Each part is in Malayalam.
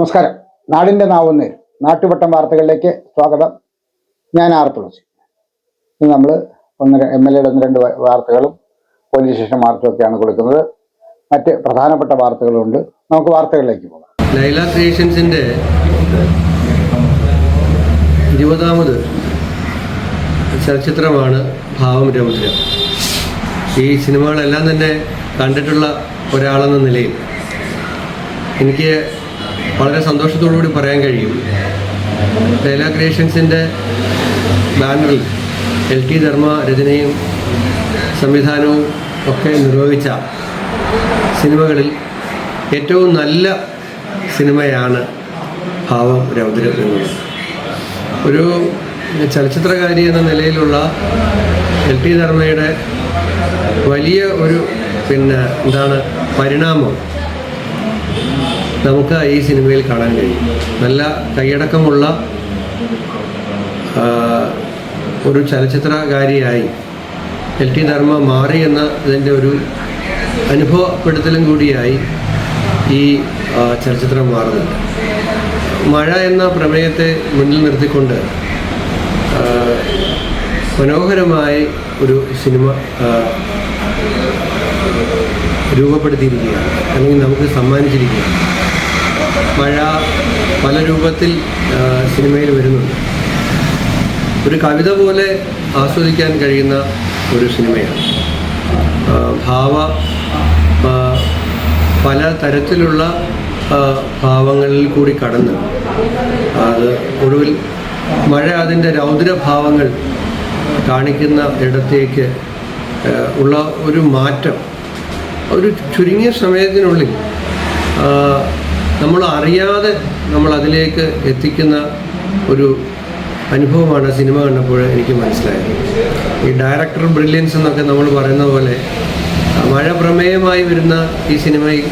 നമസ്കാരം. നാടിന്റെ നാവുന്ന് നാട്ടുവട്ടം വാർത്തകളിലേക്ക് സ്വാഗതം. ഞാൻ ആർ തുളസി. ഇന്ന് നമ്മൾ ഒന്ന് എം എൽ എയുടെ ഒന്ന് രണ്ട് വാർത്തകളും പോലീസ് സ്റ്റേഷൻ വാർത്തയൊക്കെയാണ് കൊടുക്കുന്നത്. മറ്റ് പ്രധാനപ്പെട്ട വാർത്തകളുണ്ട്. നമുക്ക് വാർത്തകളിലേക്ക് പോകാം. ലൈല ക്രിയേഷൻസിന്റെ ഇരുപതാമത് ചലച്ചിത്രമാണ് ഭാവം രൗദ്ര. ഈ സിനിമകളെല്ലാം തന്നെ കണ്ടിട്ടുള്ള ഒരാളെന്ന നിലയിൽ എനിക്ക് വളരെ സന്തോഷത്തോടു കൂടി പറയാൻ കഴിയും. ലൈല ക്രിയേഷൻസിന്റെ ബാനറിൽ എൽ ടി ധർമ്മ രചനയും സംവിധാനവും ഒക്കെ നിർവഹിച്ച സിനിമകളിൽ ഏറ്റവും നല്ല സിനിമയാണ് ഭാവം രൗദ്രം ഒരു ചലച്ചിത്രകാരി എന്ന നിലയിലുള്ള എൽ ടി ധർമ്മയുടെ വലിയ ഒരു പിന്നെ എന്താണ് പരിണാമം നമുക്ക് ഈ സിനിമയിൽ കാണാൻ കഴിയും. നല്ല കൈയടക്കമുള്ള ഒരു ചലച്ചിത്രകാരിയായി എൽ ടി ധർമ്മ മാറി എന്ന ഇതിന്റെ ഒരു അനുഭവപ്പെടുത്തലും കൂടിയായി ഈ ചലച്ചിത്രം മാറുന്നുണ്ട് മഴ എന്ന പ്രമേയത്തെ മുന്നിൽ നിർത്തിക്കൊണ്ട് മനോഹരമായി ഒരു സിനിമ രൂപപ്പെടുത്തിയിരിക്കുകയാണ്. അല്ലെങ്കിൽ നമുക്ക് സമ്മാനിച്ചിരിക്കുകയാണ്. മഴ പല രൂപത്തിൽ സിനിമയിൽ വരുന്നുണ്ട്. ഒരു കവിത പോലെ ആസ്വദിക്കാൻ കഴിയുന്ന ഒരു സിനിമയാണ്. ഭാവ പല തരത്തിലുള്ള ഭാവങ്ങളിൽ കൂടി കടന്ന് അത് ഒടുവിൽ മഴ അതിന്റെ രൗദ്രഭാവങ്ങൾ കാണിക്കുന്ന ഇടത്തേക്ക് ഉള്ള ഒരു മാറ്റം. ഒരു ചുരുങ്ങിയ സമയത്തിനുള്ളിൽ നമ്മൾ അറിയാതെ നമ്മൾ അതിലേക്ക് എത്തിക്കുന്ന ഒരു അനുഭവമാണ് സിനിമ കണ്ടപ്പോൾ എനിക്ക് മനസ്സിലായത്. ഈ ഡയറക്ടർ ബ്രില്യൻസ് എന്നൊക്കെ നമ്മൾ പറയുന്ന പോലെ മഴ പ്രമേയമായി വരുന്ന ഈ സിനിമയിൽ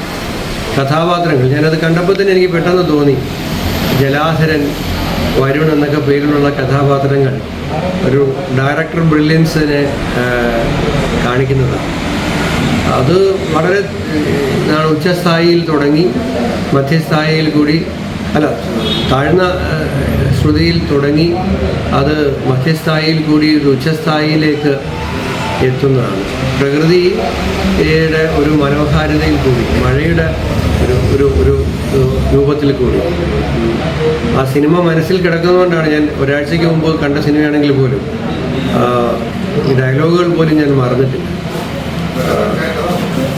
കഥാപാത്രങ്ങൾ ഞാനത് കണ്ടപ്പോൾ തന്നെ എനിക്ക് പെട്ടെന്ന് തോന്നി ജലാധരൻ വരുൺ എന്നൊക്കെ പേരിലുള്ള കഥാപാത്രങ്ങൾ ഒരു ഡയറക്ടർ ബ്രില്യൻസിനെ കാണിക്കുന്നതാണ്. അത് വളരെ ഉച്ചസ്ഥായിയിൽ തുടങ്ങി മധ്യസ്ഥായിയിൽ കൂടി അല്ല താഴ്ന്ന ശ്രുതിയിൽ തുടങ്ങി അത് മധ്യസ്ഥായിയിൽ കൂടി ഒരു ഉച്ചസ്ഥായിയിലേക്ക് എത്തുന്നതാണ്. പ്രകൃതിയുടെ ഒരു മനോഹാരിതയിൽ കൂടി മഴയുടെ ഒരു ഒരു ഒരു ഒരു രൂപത്തിൽ കൂടി. ആ സിനിമ മനസ്സിൽ കിടക്കുന്നതുകൊണ്ടാണ് ഞാൻ ഒരാഴ്ചയ്ക്ക് മുമ്പ് കണ്ട സിനിമയാണെങ്കിൽ പോലും ഈ ഡയലോഗുകൾ പോലും ഞാൻ മറന്നിട്ടില്ല.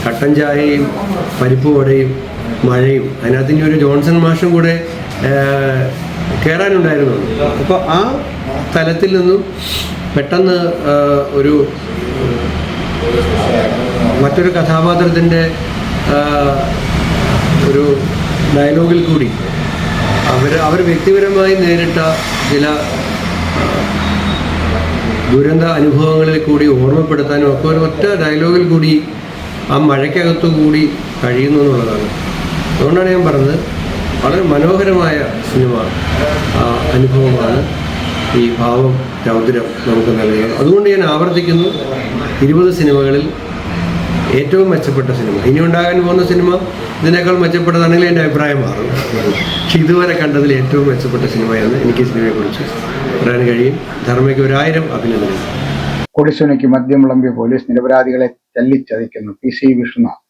കട്ടൻ ചായയും പരിപ്പ് വടയും മഴയും. അതിനകത്തിന്റെ ഒരു ജോൺസൺ മാഷും കൂടെ കയറാനുണ്ടായിരുന്നു അപ്പോൾ ആ തലത്തിൽ നിന്നും പെട്ടെന്ന് ഒരു മറ്റൊരു കഥാപാത്രത്തിന്റെ ഒരു ഡയലോഗിൽ കൂടി അവർ അവർ വ്യക്തിപരമായി നേരിട്ട ചില ദുരന്ത അനുഭവങ്ങളിൽ കൂടി ഓർമ്മപ്പെടുത്താനും ഒക്കെ ഒരു ഒറ്റ ഡയലോഗിൽ കൂടി ആ മഴയ്ക്കകത്തു കൂടി കഴിയുന്നു എന്നുള്ളതാണ്. അതുകൊണ്ടാണ് ഞാൻ പറഞ്ഞത് വളരെ മനോഹരമായ സിനിമ അനുഭവമാണ് ഈ ഭാവം രൗദ്രം നമുക്ക് നൽകുന്നത് അതുകൊണ്ട് ഞാൻ ആവർത്തിക്കുന്നു ഇരുപത് സിനിമകളിൽ ഏറ്റവും മെച്ചപ്പെട്ട സിനിമ. ഇനി ഉണ്ടാകാൻ പോകുന്ന സിനിമ ഇതിനേക്കാൾ മെച്ചപ്പെട്ടതാണെങ്കിൽ എന്റെ അഭിപ്രായം മാറും. പക്ഷെ ഇതുവരെ കണ്ടതിൽ ഏറ്റവും മെച്ചപ്പെട്ട സിനിമയാണ് എനിക്ക് സിനിമയെക്കുറിച്ച് പറയാൻ കഴിയും. ധർമ്മയ്ക്ക് ഒരായിരം അഭിനന്ദനങ്ങൾ. കൊടിസുനയ്ക്ക് മദ്യം വിളമ്പിയ പോലീസ് നിരപരാധികളെ തല്ലിച്ചതയ്ക്കുന്നു പി സി വിഷ്ണുനാഥ്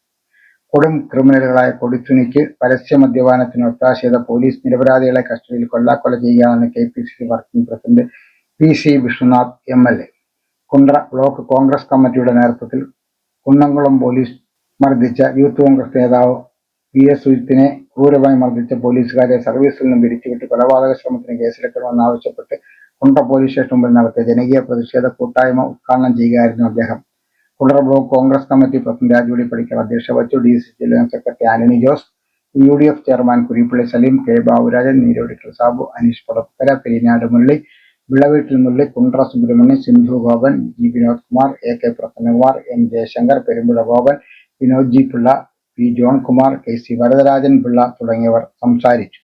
കൊടും ക്രിമിനലുകളായ കൊടിത്തുണിക്ക് പരസ്യ മദ്യപാനത്തിന് ഒത്താശ ചെയ്ത പോലീസ് നിരപരാധികളെ കസ്റ്റഡിയിൽ കൊല്ലാക്കൊല ചെയ്യുകയാണെന്ന് K P C working president P C Vishnunath M L A. Kundara block Congress കമ്മിറ്റിയുടെ നേതൃത്വത്തിൽ കുന്നംകുളം പോലീസ് മർദ്ദിച്ച യൂത്ത് കോൺഗ്രസ് നേതാവ് വി എസ് സുജിത്തിനെ ക്രൂരമായി മർദ്ദിച്ച പോലീസുകാരെ സർവീസിൽ നിന്നും പിരിച്ചുവിട്ട് കൊലപാതക ശ്രമത്തിന് കേസിലെത്തണമെന്നാവശ്യപ്പെട്ട് കുണ്ട്ര പോലീസ് സ്റ്റേഷൻ മുമ്പിൽ നടത്തിയ ജനകീയ പ്രതിഷേധ കൂട്ടായ്മ ഉദ്ഘാടനം ചെയ്യുകയായിരുന്നു അദ്ദേഹം. Block Congress committee president Rajuvili Padikkal അധ്യക്ഷ വച്ചു ഡി സി ജില്ലാ secretary Antony Jose U D F chairman Kurippally Saleem K Baburajan Neerodikkal Sabu Aneesh Padappara Perinad Murali Vilaveettil Murali Kundara Subramanian Sindhu Gopan G Vinod Kumar A K Prasannakumar M Jayashankar Perumpuzha Gopan Vinod G Pillai P John Kumar K C Varadarajan Pillai തുടങ്ങിയവർ സംസാരിച്ചു.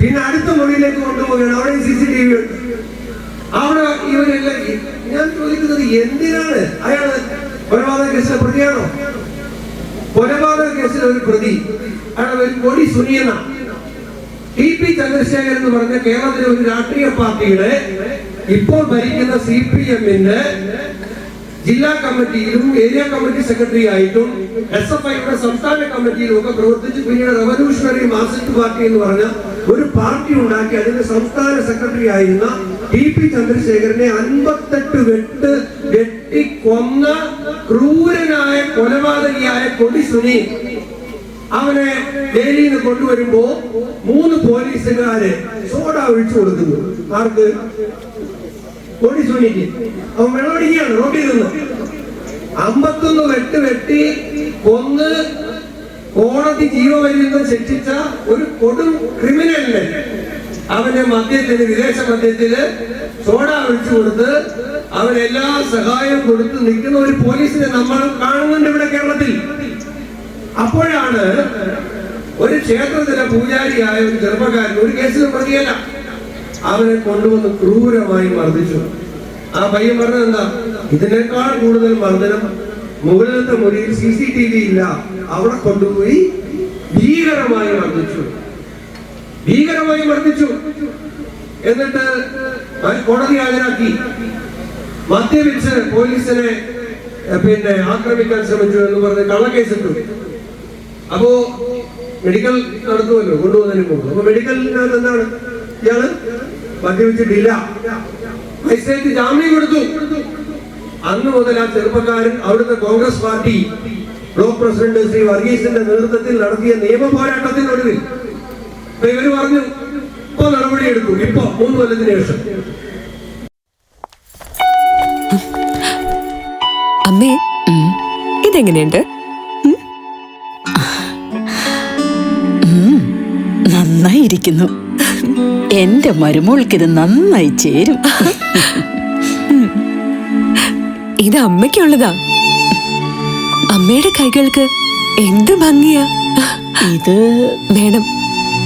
പിന്നെ അടുത്ത മുറിയിലേക്ക് കൊണ്ടുപോവുകയാണ്. അവിടെ സി സി ടി വി ഉണ്ട്. അവിടെ ഇവരെല്ലാം ഞാൻ ചോദിക്കുന്നത് എന്തിനാണ്? അയാൾ കൊലപാതക കേസിലെ പ്രതിയാണോ? കൊലപാതക കേസിലെ ഒരു പ്രതി അയാൾ ഒരു കൊടി സുനിയന. ടി പി ചന്ദ്രശേഖരൻ എന്ന് പറഞ്ഞ കേരളത്തിലെ ഒരു രാഷ്ട്രീയ പാർട്ടിയുടെ ഇപ്പോൾ ഭരിക്കുന്ന സി പി എമ്മിന്റെ ജില്ലാ കമ്മിറ്റിയിലും ഏരിയ കമ്മിറ്റി സെക്രട്ടറി ആയിട്ടും എസ് എഫ് ഐയുടെ സംസ്ഥാന കമ്മിറ്റിയിലും ഒക്കെ പ്രവർത്തിച്ച് പിന്നീട് റവല്യൂഷണറി മാർസിസ്റ്റ് പാർട്ടി എന്ന് പറഞ്ഞ ഒരു പാർട്ടി ഉണ്ടാക്കി അതിന്റെ സംസ്ഥാന സെക്രട്ടറി ആയിരുന്ന ടി പി ചന്ദ്രശേഖരനെ അൻപത്തെട്ട് വെട്ട് വെട്ടിക്കൊന്ന ക്രൂരനായ കൊലപാതകിയായ കൊടി സുനി. അവനെ ഡൽഹിയിൽ നിന്ന് കൊണ്ടുവരുമ്പോ മൂന്ന് പോലീസുകാര് സോഡ ഒഴിച്ചു കൊടുക്കുന്നു. ആർക്ക്? കൊടി സുനിക്ക്. അവൻ വെള്ളമടിക്കുകയാണ് റോട്ടിൽ നിന്ന് അമ്പത്തൊന്ന് വെട്ട് വെട്ടി കൊന്ന് കോടതി ജീവപര്യന്തം ശിക്ഷിച്ച ഒരു കൊടും ക്രിമിനലിനെ അവന്റെ മദ്യത്തിന് വിദേശ മദ്യത്തിൽ സോഡ ഒഴിച്ചു കൊടുത്ത് അവൻ എല്ലാ സഹായവും കൊടുത്ത് നിൽക്കുന്ന ഒരു പോലീസിനെ നമ്മൾ കാണുന്നുണ്ട് ഇവിടെ കേരളത്തിൽ. അപ്പോഴാണ് ഒരു ക്ഷേത്രത്തിലെ പൂജാരിയായ ഒരു ചെറുപ്പക്കാരൻ ഒരു കേസിൽ പ്രതിയല്ല. അവനെ കൊണ്ടുവന്ന് ക്രൂരമായി മർദ്ദിച്ചു. ആ പയ്യൻ പറഞ്ഞത് എന്താ? ഇതിനേക്കാൾ കൂടുതൽ മർദ്ദനം മുകളിലത്തെ മുറിയിൽ സി സി ടി വി ഇല്ല. അവിടെ കൊണ്ടുപോയി ഭീകരമായി മർദ്ദിച്ചു. ഭീകരമായി വർദ്ധിച്ചു എന്നിട്ട് കോടതി ഹാജരാക്കി. മദ്യപിച്ച് പോലീസിനെ പിന്നെ ആക്രമിക്കാൻ ശ്രമിച്ചു എന്ന് പറഞ്ഞ് കള്ളക്കേസിട്ടു. അപ്പോ മെഡിക്കൽ നടത്തുമല്ലോ കൊണ്ടുപോകുന്നതിന് മുമ്പ്. അപ്പൊ മെഡിക്കലിനകത്ത് എന്താണ്? ഇയാൾ മദ്യപിച്ചിട്ടില്ല മജിസ്ട്രേറ്റ് ജാമ്യം കൊടുത്തു. അന്ന് മുതൽ ആ ചെറുപ്പക്കാരൻ അവിടുത്തെ Congress party block president Shri വർഗീസിന്റെ നേതൃത്വത്തിൽ നടത്തിയ നിയമ പോരാട്ടത്തിനൊടുവിൽ ഇവർ പറഞ്ഞു ഇപ്പൊ നടപടിയെടുത്തു ഇപ്പൊ മൂന്ന് കൊല്ലത്തിന് ശേഷം. അമ്മേ ഇതെങ്ങനെയുണ്ട്? നന്നായിരിക്കുന്നു. എന്റെ മരുമോൾക്ക് ഇത് നന്നായി ചേരും. ഇത് അമ്മയ്ക്കുള്ളതാ. അമ്മയുടെ കൈകൾക്ക് എന്ത് ഭംഗിയാ. ഇത് വേണം.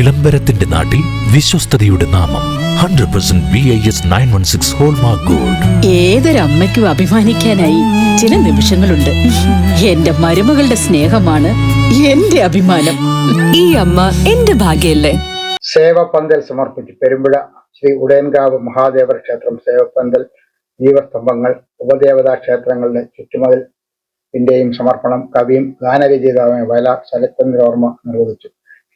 വിളംബരത്തിന്റെ നാട്ടിൽ വിശ്വസ്തയുടെ നാമം. Hundred percent B I S nine one six hallmark gold ഏതൊരമ്മയ്ക്കും അഭിമാനിക്കാനായി ചില നിമിഷങ്ങളുണ്ട്. എന്റെ മരുമകളുടെ സ്നേഹമാണ് എന്റെ അഭിമാനം. ഈ അമ്മ എന്റെ ഭാഗ്യല്ലേ? സേവപ്പന്തൽ സമർപ്പിച്ചു പെരുമ്പുഴ ശ്രീ ഉടയൻകാവ് മഹാദേവ ക്ഷേത്രം സേവപ്പന്തൽ ദീപസ്തംഭങ്ങൾ ഉപദേവതാ ക്ഷേത്രങ്ങളുടെ ചുറ്റുമതിലിന്റെയും സമർപ്പണം കവിയും ഗാനരചയിതാവുമായ വയലാർ ശരത്ചന്ദ്രവർമ്മ നിർവഹിച്ചു.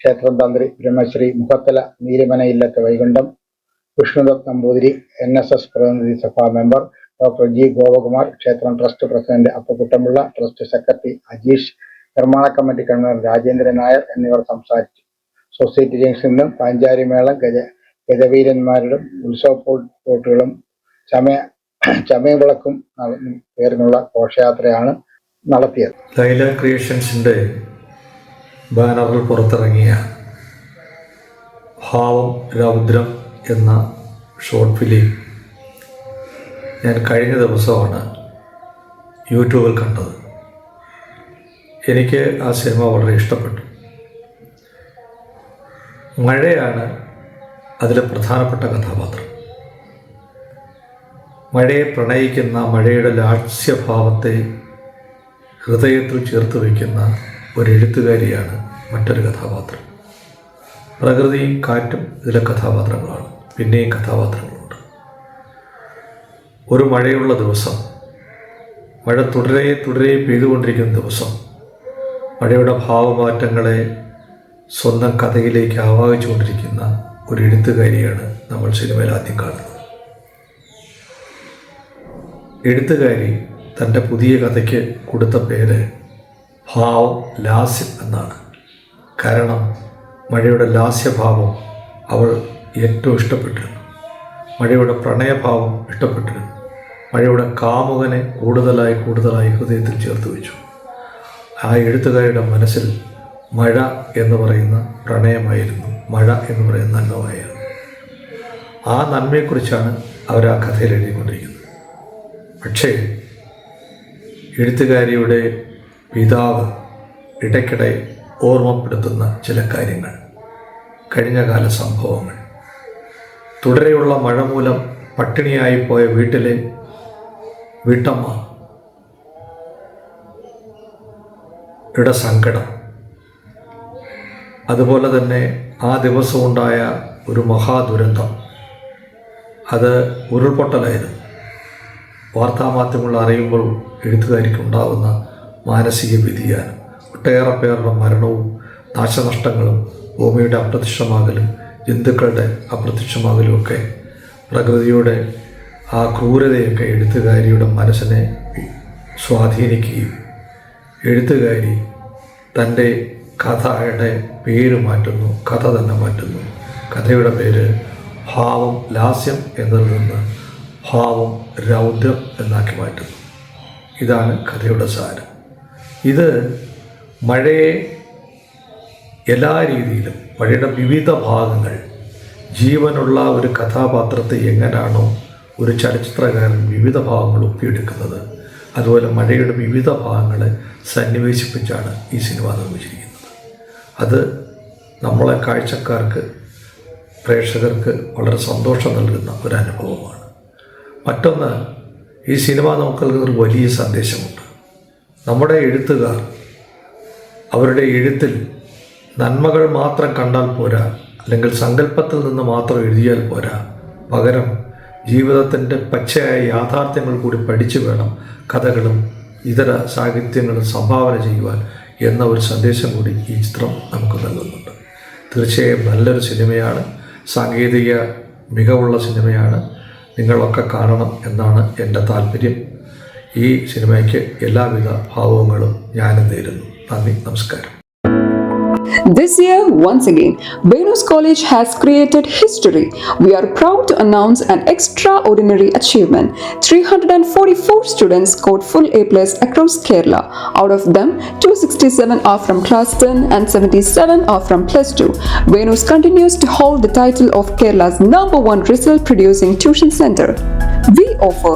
ക്ഷേത്രം തന്ത്രി ബ്രഹ്മശ്രീ മുഖത്തല നീലിമന ഇല്ലത്ത് Vaikundam Vishnudath Namboothiri N S S പ്രതിനിധി സഭാ മെമ്പർ ഡോക്ടർ ജി ഗോപകുമാർ ക്ഷേത്രം trust president Appakuttampillai trust secretary Ajeesh നിർമ്മാണ കമ്മിറ്റി കൺവീനർ രാജേന്ദ്രൻ നായർ എന്നിവർ സംസാരിച്ചു. സൊസൈറ്റി ജംഗ്ഷനിൽ നിന്നും പാഞ്ചാരി മേളം ഗജ ഗജവീരന്മാരുടെ ഉത്സവ പോട്ടുകളും ചമയ ചമയവിളക്കും പേരിനുള്ള ഘോഷയാത്രയാണ് നടത്തിയത്. ലൈല ക്രിയേഷൻസിന്റെ ബാനറിൽ പുറത്തിറങ്ങിയ ഭാവം രൗദ്രം എന്ന ഷോർട്ട് ഫിലിം ഞാൻ കഴിഞ്ഞ ദിവസമാണ് യൂട്യൂബിൽ കണ്ടത്. എനിക്ക് ആ സിനിമ വളരെ ഇഷ്ടപ്പെട്ടു. മഴയാണ് അതിലെ പ്രധാനപ്പെട്ട കഥാപാത്രം. മഴയെ പ്രണയിക്കുന്ന മഴയുടെ ലാസ്യഭാവത്തെ ഹൃദയത്തിൽ ചേർത്ത് വയ്ക്കുന്ന ഒരു എഴുത്തുകാരിയാണ് മറ്റൊരു കഥാപാത്രം. പ്രകൃതിയും കാറ്റും ഇതിലെ കഥാപാത്രങ്ങളാണ്. പിന്നെയും കഥാപാത്രങ്ങളുണ്ട്. ഒരു മഴയുള്ള ദിവസം മഴ തുടരെ തുടരെ പെയ്തുകൊണ്ടിരിക്കുന്ന ദിവസം മഴയുടെ ഭാവമാറ്റങ്ങളെ സ്വന്തം കഥയിലേക്ക് ആവാഹിച്ചുകൊണ്ടിരിക്കുന്ന ഒരു എഴുത്തുകാരിയാണ് നമ്മൾ സിനിമയിൽ ആദ്യം കാണുന്നത്. എഴുത്തുകാരി തന്റെ പുതിയ കഥയ്ക്ക് കൊടുത്ത പേര് ഭാവം ലാസ്യം എന്നാണ്. കാരണം മഴയുടെ ലാസ്യഭാവം അവൾ ഏറ്റവും ഇഷ്ടപ്പെട്ടിരുന്നു. മഴയുടെ പ്രണയഭാവം ഇഷ്ടപ്പെട്ടിരുന്നു. മഴയുടെ കാമുകനെ കൂടുതലായി കൂടുതലായി ഹൃദയത്തിൽ ചേർത്ത് വെച്ചു. ആ എഴുത്തുകാരുടെ മനസ്സിൽ മഴ എന്ന് പറയുന്ന പ്രണയമായിരുന്നു. മഴ എന്ന് പറയുന്ന നന്മമായിരുന്നു. ആ നന്മയെക്കുറിച്ചാണ് അവർ ആ കഥയിൽ എഴുതിക്കൊണ്ടിരിക്കുന്നത്. പക്ഷേ എഴുത്തുകാരിയുടെ പിതാവ് ഇടയ്ക്കിടെ ഓർമ്മപ്പെടുത്തുന്ന ചില കാര്യങ്ങൾ. കഴിഞ്ഞകാല സംഭവങ്ങൾ. തുടരെയുള്ള മഴ മൂലം പട്ടിണിയായി പോയ വീട്ടിലെ വീട്ടമ്മ. ഇട സങ്കടം. അതുപോലെ തന്നെ ആ ദിവസമുണ്ടായ ഒരു മഹാദുരന്തം. അത് ഉരുൾപൊട്ടലായിരുന്നു. വാർത്താമാധ്യമങ്ങൾ അറിയുമ്പോൾ എഴുത്തുകാരിക്ക് ഉണ്ടാകുന്ന മാനസിക വ്യതിയാനം ഒട്ടേറെ പേരുടെ മരണവും നാശനഷ്ടങ്ങളും ഭൂമിയുടെ അപ്രത്യക്ഷമാകലും ജന്തുക്കളുടെ അപ്രത്യക്ഷമാകലും ഒക്കെ പ്രകൃതിയുടെ ആ ക്രൂരതയൊക്കെ എഴുത്തുകാരിയുടെ മനസ്സിനെ സ്വാധീനിക്കുകയും എഴുത്തുകാരി തന്റെ കഥയുടെ പേര് മാറ്റുന്നു കഥ തന്നെ മാറ്റുന്നു. കഥയുടെ പേര് ഭാവം ലാസ്യം എന്നതിൽ നിന്ന് ഭാവം രൗദ്രം എന്നാക്കി മാറ്റുന്നു. ഇതാണ് കഥയുടെ സാരം. ഇത് മഴയെ എല്ലാ രീതിയിലും മഴയുടെ വിവിധ ഭാഗങ്ങൾ ജീവനുള്ള ഒരു കഥാപാത്രത്തെ എങ്ങനെയാണോ ഒരു ചലച്ചിത്രകാരൻ വിവിധ ഭാഗങ്ങൾ ഒപ്പിയെടുക്കുന്നത് അതുപോലെ മഴയുടെ വിവിധ ഭാഗങ്ങളെ സന്നിവേശിപ്പിച്ചാണ് ഈ സിനിമ നിർമ്മിച്ചിരിക്കുന്നത്. അത് നമ്മളെ കാഴ്ചക്കാർക്ക് പ്രേക്ഷകർക്ക് വളരെ സന്തോഷം നൽകുന്ന ഒരു അനുഭവമാണ്. മറ്റൊന്ന് ഈ സിനിമ നമുക്ക് നൽകുന്ന ഒരു വലിയ സന്ദേശമുണ്ട്. നമ്മുടെ എഴുത്തുകാർ അവരുടെ എഴുത്തിൽ നന്മകൾ മാത്രം കണ്ടാൽ പോരാ അല്ലെങ്കിൽ സങ്കല്പത്തിൽ നിന്ന് മാത്രം എഴുതിയാൽ പോരാ. പകരം ജീവിതത്തിന്റെ പച്ചയായ യാഥാർത്ഥ്യങ്ങൾ കൂടി പഠിച്ചു വേണം കഥകളും ഇതര സാഹിത്യങ്ങളും സംഭാവന ചെയ്യുവാൻ എന്ന ഒരു സന്ദേശം കൂടി ഈ ചിത്രം നമുക്ക് നൽകുന്നുണ്ട്. തീർച്ചയായും നല്ലൊരു സിനിമയാണ് സാങ്കേതിക മികവുള്ള സിനിമയാണ്. നിങ്ങളൊക്കെ കാണണം എന്നാണ് എന്റെ താല്പര്യം. ഈ സിനിമയ്ക്ക് എല്ലാവിധ ഭാവങ്ങളും ഞാനും നേരുന്നു നന്ദി നമസ്കാരം This year, once again, Venus College has created history. We are proud to announce an extraordinary achievement. 344 students scored full A plus across Kerala. Out of them, 267 are from class 10 and 77 are from plus 2. Venus continues to hold the title of Kerala's number one result producing tuition center. We offer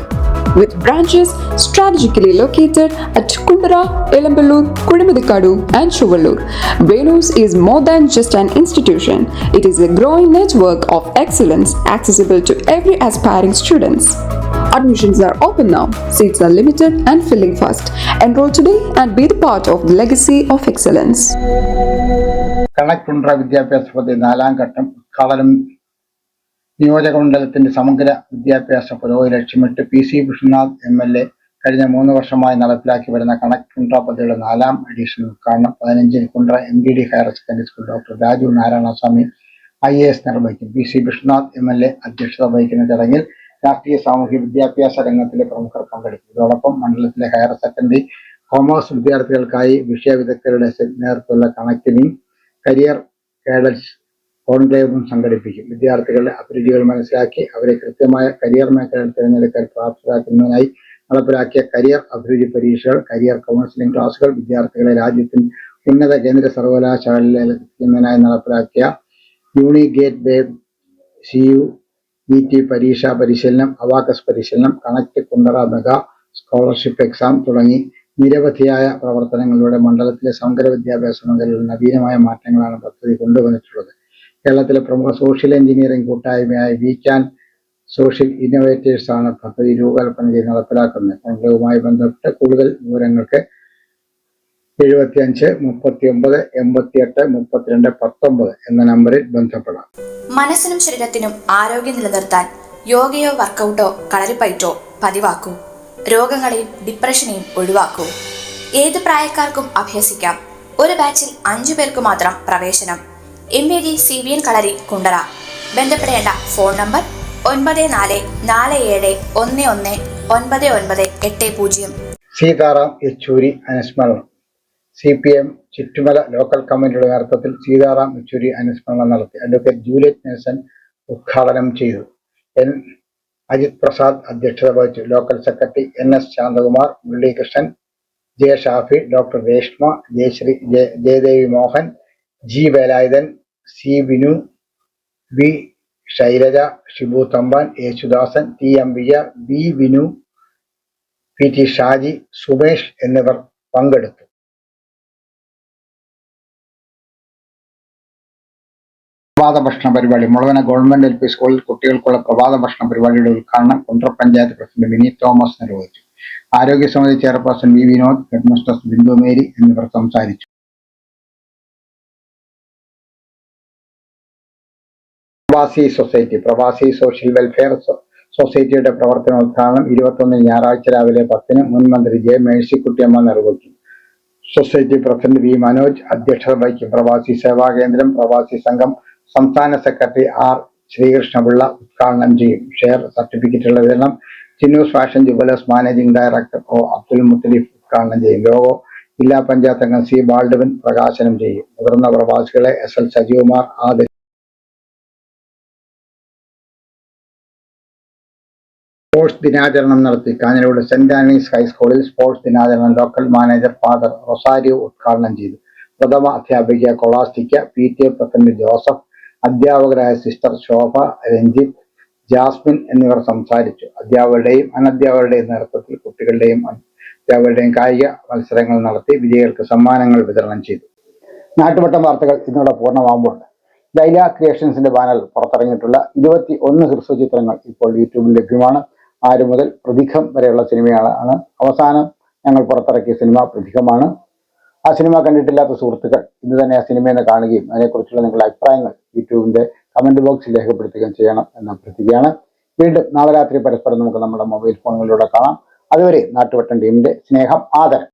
With branches strategically located at Kundara, Elamballur, Kudimadikadu, and Chuvallur, Venus is more than just an institution. It is a growing network of excellence accessible to every aspiring students. Admissions are open now. Seats are limited and filling fast. Enroll today and be the part of the legacy of excellence. കണക്കുണ്ട്ര വിദ്യാഭ്യാസ പദ്ധതി നാലാം ഘട്ടം ഉദ്ഘാടനം നിയോജക മണ്ഡലത്തിന്റെ സമഗ്ര വിദ്യാഭ്യാസ പുരോഗതി ലക്ഷ്യമിട്ട് P C Vishnunath M L A കഴിഞ്ഞ മൂന്ന് വർഷമായി നടപ്പിലാക്കി വരുന്ന കണക്കുണ്ട്ര പദ്ധതിയുടെ നാലാം എഡിഷൻ ഉദ്ഘാടനം. പതിനഞ്ചിന് Kundara M D D higher secondary school doctor Raju Narayanaswamy I A S നിർവഹിക്കും. P C Vishnunath M L A അധ്യക്ഷത വഹിക്കുന്ന ചടങ്ങിൽ രാഷ്ട്രീയ സാമൂഹ്യ വിദ്യാഭ്യാസ രംഗത്തിലെ പ്രമുഖർ പങ്കെടുക്കും. ഇതോടൊപ്പം മണ്ഡലത്തിലെ ഹയർ സെക്കൻഡറി കോമേഴ്സ് വിദ്യാർത്ഥികൾക്കായി വിഷയ വിദഗ്ധരുടെ നേതൃത്വത്തിലുള്ള കണക്ടിവിംഗ് കരിയർ ഗൈഡൻസ് കോൺക്ലേവും സംഘടിപ്പിക്കും. വിദ്യാർത്ഥികളുടെ അഭിരുചികൾ മനസ്സിലാക്കി അവരെ കൃത്യമായ കരിയർ മേഖലകൾ തിരഞ്ഞെടുക്കാൻ പ്രാപ്തരാക്കുന്നതിനായി നടപ്പിലാക്കിയ കരിയർ അഭിരുചി പരീക്ഷകൾ കരിയർ കൗൺസിലിംഗ് ക്ലാസുകൾ വിദ്യാർത്ഥികളെ രാജ്യത്തിന് ഉന്നത കേന്ദ്ര സർവകലാശാലയിലെത്തിക്കുന്നതിനായി നടപ്പിലാക്കിയ uni gateway C U E T പരീക്ഷാ പരിശീലനം അവാക്കസ് പരിശീലനം connect Kundara mega scholarship exam തുടങ്ങി നിരവധിയായ പ്രവർത്തനങ്ങളിലൂടെ മണ്ഡലത്തിലെ സമഗ്ര വിദ്യാഭ്യാസ മേഖലയിൽ നവീനമായ മാറ്റങ്ങളാണ് പദ്ധതി കൊണ്ടുവന്നിട്ടുള്ളത്. കേരളത്തിലെ പ്രമുഖ സോഷ്യൽ എഞ്ചിനീയറിംഗ് കൂട്ടായ്മയായ വി ക്യാൻ സോഷ്യൽ ഇന്നോവേറ്റേഴ്സ് ആണ് പദ്ധതി രൂപകൽപ്പന ചെയ്ത് നടപ്പിലാക്കുന്നത്. സംഘവുമായി ബന്ധപ്പെട്ട് കൂടുതൽ വിവരങ്ങൾക്ക് എഴുപത്തി അഞ്ച് മുപ്പത്തി ഒമ്പത് എൺപത്തിയെട്ട് മുപ്പത്തിരണ്ട് പത്തൊമ്പത് എന്ന നമ്പറിൽ ബന്ധപ്പെടാം. മനസ്സിനും ശരീരത്തിനും ആരോഗ്യം നിലനിർത്താൻ യോഗയോ വർക്കൗട്ടോ കളരിപ്പയറ്റോ പതിവാക്കൂ. രോഗങ്ങളെയും ഡിപ്രഷനെയും ഒഴിവാക്കൂ. ഏത് പ്രായക്കാർക്കും അഭ്യസിക്കാം. ഒരു ബാച്ചിൽ അഞ്ചു പേർക്ക് മാത്രം പ്രവേശനം. M A G C V N Kalari Kundara. ബന്ധപ്പെടേണ്ട ഫോൺ നമ്പർ ഒൻപത് നാല് നാല് ഏഴ് ഒന്ന് ഒന്ന് ഒൻപത് ഒൻപത് എട്ട് പൂജ്യം. സീതാറാം യെച്ചൂരി അനുസ്മരണം. C P M Chuttumala local കമ്മിറ്റിയുടെ നേതൃത്വത്തിൽ സീതാറാം യെച്ചൂരി അനുസ്മരണം നടത്തി. അഡ്വക്കേറ്റ് ജൂലിയറ്റ് നെൽസൺ ഉദ്ഘാടനം ചെയ്തു. എൻ. അജിത് പ്രസാദ് അധ്യക്ഷത വഹിച്ചു. Local secretary N. S. Santhakumar Muralikrishnan J. Shafi doctor Reshma Jayasree Jaya Jayadevi Mohan G. Velayudhan C Vinu V Shailaja Shibu Thampan Yesudasan T M V Vinu P T Shaji Sumesh എന്നിവർ പങ്കെടുത്തു. പ്രഭാത ഭക്ഷണ പരിപാടി മുളവന ഗവൺമെന്റ് എൽ പി സ്കൂളിൽ കുട്ടികൾക്കുള്ള പ്രഭാത ഭക്ഷണ പരിപാടിയുടെ ഉദ്ഘാടനം കുണ്ട്ര പഞ്ചായത്ത് പ്രസിഡന്റ് മിനി തോമസ് നിർവഹിച്ചു. ആരോഗ്യ സമിതി chairperson V Vinod headmaster Bindu Mary എന്നിവർ സംസാരിച്ചു. പ്രവാസി സൊസൈറ്റി പ്രവാസി സോഷ്യൽ വെൽഫെയർ സൊസൈറ്റിയുടെ പ്രവർത്തനോദ്ഘാടനം ഇരുപത്തൊന്ന് ഞായറാഴ്ച രാവിലെ പത്തിന് മുൻ മന്ത്രി ജെ മേഴ്സിക്കുട്ടിയമ്മ നിർവഹിക്കും. സൊസൈറ്റി പ്രസിഡന്റ് വി മനോജ് അധ്യക്ഷത വഹിക്കും. പ്രവാസി സേവാ കേന്ദ്രം പ്രവാസി സംഘം സംസ്ഥാന സെക്രട്ടറി ആർ ശ്രീകൃഷ്ണപിള്ള ഉദ്ഘാടനം ചെയ്യും. ഷെയർ സർട്ടിഫിക്കറ്റുകളുടെ വിതരണം Chinnus fashion jewellers managing director O Abdul Muthalif ഉദ്ഘാടനം ചെയ്യും. ലോഗോ ജില്ലാ പഞ്ചായത്ത് അംഗം സി ബാൾഡവിൻ പ്രകാശനം ചെയ്യും. മുതിർന്ന പ്രവാസികളെ എസ് എൽ സജികുമാർ ആദരിച്ചു സ്പോർട്സ് ദിനാചരണം നടത്തി. കാഞ്ഞിരൂട് സെന്റ് ആന്റണീസ് ഹൈസ്കൂളിൽ സ്പോർട്സ് ദിനാചരണം ലോക്കൽ മാനേജർ ഫാദർ റൊസാരിയോ ഉദ്ഘാടനം ചെയ്തു. പ്രഥമ അധ്യാപിക Colastica P T A president Joseph അധ്യാപകരായ സിസ്റ്റർ ശോഭ രഞ്ജിത്ത് ജാസ്മിൻ എന്നിവർ സംസാരിച്ചു. അധ്യാപകരുടെയും അനധ്യാപകരുടെയും നേതൃത്വത്തിൽ കുട്ടികളുടെയും അധ്യാപകരുടെയും കായിക മത്സരങ്ങൾ നടത്തി വിജയികൾക്ക് സമ്മാനങ്ങൾ വിതരണം ചെയ്തു. നാട്ടുവട്ടം വാർത്തകൾ ഇന്നിവിടെ പൂർണമാകുമ്പോൾ. ലൈല ക്രിയേഷൻസിന്റെ ബാനൽ പുറത്തിറങ്ങിയിട്ടുള്ള ഇരുപത്തി ഒന്ന് ഹ്രസ്വ ചിത്രങ്ങൾ ഇപ്പോൾ യൂട്യൂബിൽ ലഭ്യമാണ്. ആറ് മുതൽ പ്രതിഖം വരെയുള്ള സിനിമയാണ് അവസാനം ഞങ്ങൾ പുറത്തിറക്കിയ സിനിമ പ്രതിഖമാണ് ആ സിനിമ കണ്ടിട്ടില്ലാത്ത സുഹൃത്തുക്കൾ ഇന്ന് തന്നെ ആ സിനിമയെന്ന് കാണുകയും അതിനെക്കുറിച്ചുള്ള നിങ്ങളുടെ അഭിപ്രായങ്ങൾ യൂട്യൂബിന്റെ കമന്റ് ബോക്സിൽ രേഖപ്പെടുത്തുകയും ചെയ്യണം എന്ന് അഭ്യർത്ഥിക്കുകയാണ് വീണ്ടും നാളെ രാത്രി പരസ്പരം നമുക്ക് നമ്മുടെ മൊബൈൽ ഫോണുകളിലൂടെ കാണാം. അതുവരെ നാട്ടുവട്ടൻ ടീമിന്റെ സ്നേഹം ആദരം.